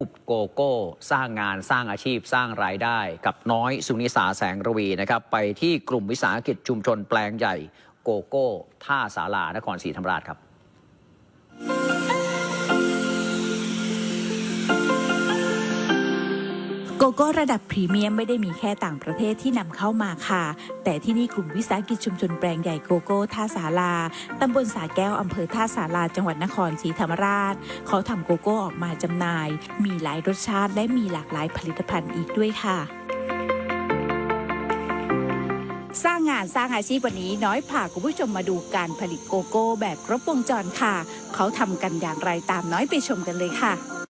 อุบโกโก้สร้างงานสร้างอาชีพสร้างรายได้กับน้อยสุนิสาแสงระวีนะครับ ไปที่กลุ่มวิสาหกิจชุมชนแปลงใหญ่โกโก้ ท่าสาลานครศรีธรรมราชครับ กโก้ระดับพรีเมียมไม่ได้มีแค่ต่างประเทศที่นำเข้ามาค่ะ แต่ที่นี่กลุ่มวิสาหกิจชุมชนแปลงใหญ่โกโก้ท่าสาลาตำบลสาแก้วอำเภอท่าสาลาจังหวัดนครศรีธรรมราช เขาทำโกโก้ออกมาจำหน่าย มีหลายรสชาติและมีหลากหลายผลิตภัณฑ์อีกด้วยค่ะสร้างงานสร้างอาชีพวันนี้น้อยพาคุณผู้ชมมาดูการผลิตโกโก้แบบครบวงจรค่ะ เขาทำกันอย่างไรตามน้อยไปชมกันเลยค่ะ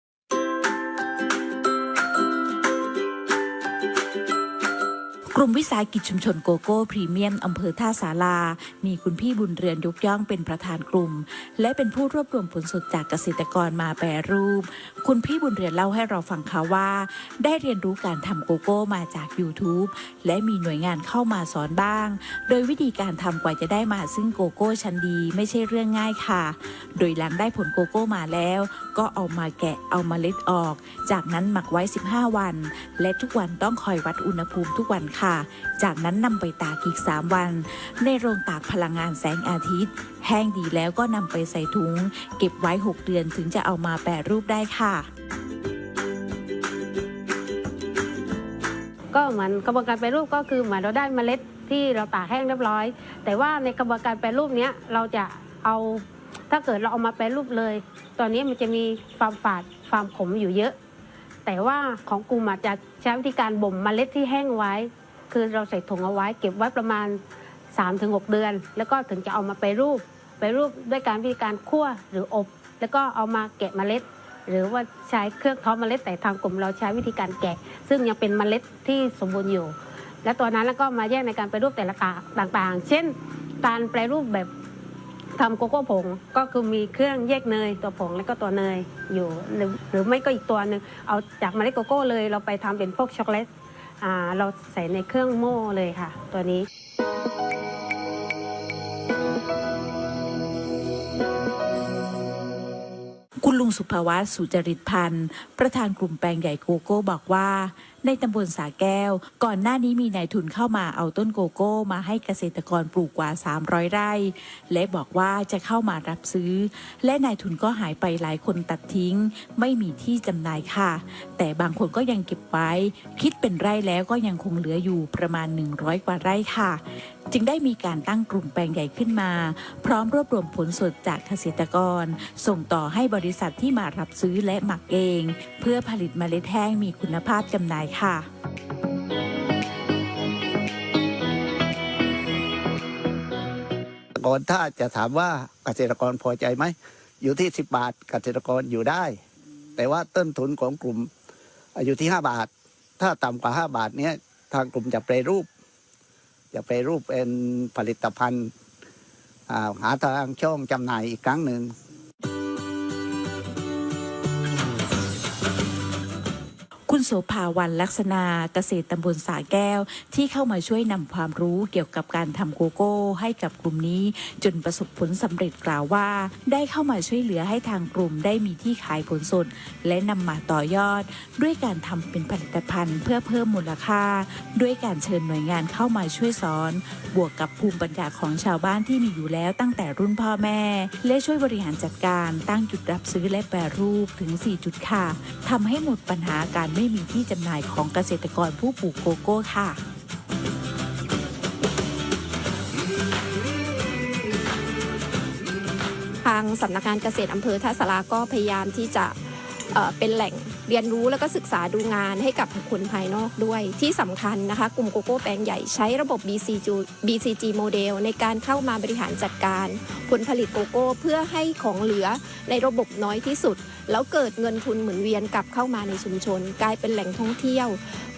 กลุ่มวิสาหกิจชุมชนโกโก้พรีเมียมอำเภอท่าสารา มีคุณพี่บุญเรือนยกย่องเป็นประธานกลุ่ม และเป็นผู้รวบรวมผลสดจากเกษตรกรมาแปรรูป คุณพี่บุญเรือนเล่าให้เราฟังค่ะว่า ได้เรียนรู้การทำโกโก้มาจาก YouTube และมีหน่วยงานเข้ามาสอนบ้าง โดยวิธีการทำกว่าจะได้มาซึ่งโกโก้ชั้นดีไม่ใช่เรื่องง่ายค่ะ โดยหลังได้ผลโกโก้มาแล้ว ก็เอามาแกะเอามาเล็ดออก จากนั้นหมักไว้ 15 วัน และทุกวันต้องคอยวัดอุณหภูมิทุกวันค่ะจากนั้นนำไปตากอีก 3 วัน ในโรงตากพลังงานแสงอาทิตย์ แห้งดีแล้วก็นำไปใส่ถุง เก็บไว้ 6 เดือนถึงจะเอามาแปรรูปได้ค่ะ ก็เหมือนกระบวนการแปรรูปก็คือเหมือนเราได้เมล็ดที่เราตากแห้งเรียบร้อย แต่ว่าในกระบวนการแปรรูปเนี้ยเราจะเอาถ้าเกิดเราเอามาแปรรูปเลย ตอนนี้มันจะมีความฝาดความขมอยู่เยอะ แต่ว่าของกลุ่มอาจจะใช้วิธีการบ่มเมล็ดที่แห้งไว้ คือเราใส่ถุงเอาไว้ เก็บไว้ประมาณ 3-6 เดือน แล้วก็ถึงจะเอามาแปรูปแปรูปด้วยการวิธีการคั่วหรืออบ แล้วก็เอามาแกะเมล็ด หรือว่าใช้เครื่องท้อเมล็ด แต่ทางกลุ่มเราใช้วิธีการแกะ ซึ่งยังเป็นเมล็ดที่สมบูรณ์อยู่ และตัวนั้นแล้วก็มาแยกในการแปรูปแต่ละต่างๆ เช่น การแปรรูปแบบทำโกโก้ผงก็คือมีเครื่องแยกเนยตัวผงแล้วก็ตัวเนยอยู่ หรือไม่ก็อีกตัวหนึ่งเอาจากเมล็ดโกโก้เลยเราไปทำเป็นพวกช็อกโกแลต เราใส่ในเครื่องโม่เลยค่ะ ตัวนี้ คุณลุงสุภวัตสุจริตพันธ์ ประธานกลุ่มแปลงใหญ่โกโก้บอกว่า ในตำบลสาแก้ว ก่อนหน้านี้มีนายทุนเข้ามาเอาต้นโกโก้ มาให้เกษตรกรปลูกกว่า 300 ไร่ และบอกว่าจะเข้ามารับซื้อ และนายทุนก็หายไปหลายคนตัดทิ้ง ไม่มีที่จำหน่ายค่ะ แต่บางคนก็ยังเก็บไว้ คิดเป็นไร่แล้วก็ยังคงเหลืออยู่ประมาณ 100 กว่าไร่ค่ะ จึงได้มีการตั้งกลุ่มแปลงใหญ่ขึ้นมา พร้อมรวบรวมผลสดจากเกษตรกร ส่งต่อให้บริษัทที่มารับซื้อและหมักเอง เพื่อผลิตเมล็ดแห้งมีคุณภาพจำหน่ายค่ะก่อนถ้าจะถามว่าเกษตรกรพอใจไหม อยู่ที่ 10 บาทเกษตรกรอยู่ได้ แต่ว่าต้นทุนของกลุ่มอยู่ที่ 5 บาท ถ้าต่ำกว่า 5 บาทเนี้ยทางกลุ่มจะแปรรูป จะไปรูปเป็นผลิตภัณฑ์หาทางช่องจำหน่ายอีกครั้งหนึ่ง โสภาวันลักษณาเกษตรตำบลสาแก้ว ที่เข้ามาช่วยนำความรู้เกี่ยวกับการทำโกโก้ให้กับกลุ่มนี้ จนประสบผลสำเร็จกล่าวว่า ได้เข้ามาช่วยเหลือให้ทางกลุ่มได้มีที่ขายผลสดและนำมาต่อยอด ด้วยการทำเป็นผลิตภัณฑ์เพื่อเพิ่มมูลค่า ด้วยการเชิญหน่วยงานเข้ามาช่วยสอน บวกกับภูมิปัญญาของชาวบ้านที่มีอยู่แล้วตั้งแต่รุ่นพ่อแม่ และช่วยบริหารจัดการตั้งจุดรับซื้อและแปรรูปถึง 4 จุดค่ะทำให้หมดปัญหาการไม่มีที่จำหน่ายของเกษตรกรผู้ปลูกโกโก้ค่ะทางสำนักงานเกษตรอำเภอท่าสาราก็พยายามที่จะ เป็นแหล่งเรียนรู้แล้วก็ศึกษาดูงานให้กับบุคคลภายนอกด้วย ที่สำคัญนะคะ กลุ่มโกโก้แปลงใหญ่ใช้ระบบ BCG BCG โมเดลในการเข้ามาบริหารจัดการ ผลผลิตโกโก้เพื่อให้ของเหลือในระบบน้อยที่สุด แล้วเกิดเงินทุนหมุนเวียนกลับเข้ามาในชุมชน กลายเป็นแหล่งท่องเที่ยว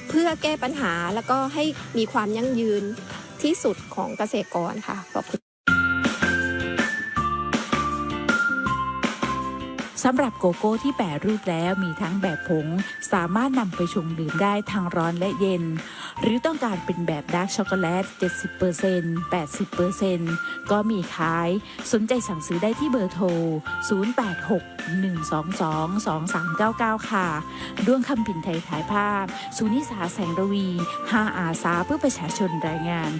เพื่อแก้ปัญหาแล้วก็ให้มีความยั่งยืนที่สุดของเกษตรกรค่ะขอบคุณ สำหรับโกโก้ที่แปรรูปแล้วมีทั้งแบบผง สามารถนำไปชงดื่มได้ทั้งร้อนและเย็น หรือต้องการเป็นแบบดาร์กช็อกโกแลต 70% 80%ก็มีขาย สนใจสั่งซื้อได้ที่เบอร์โทร 086 122 2399 ค่ะ ด้วงคำผินไทยถ่ายภาพ สุนิสาแสงระวี 5 อาสาเพื่อประชาชนรายงาน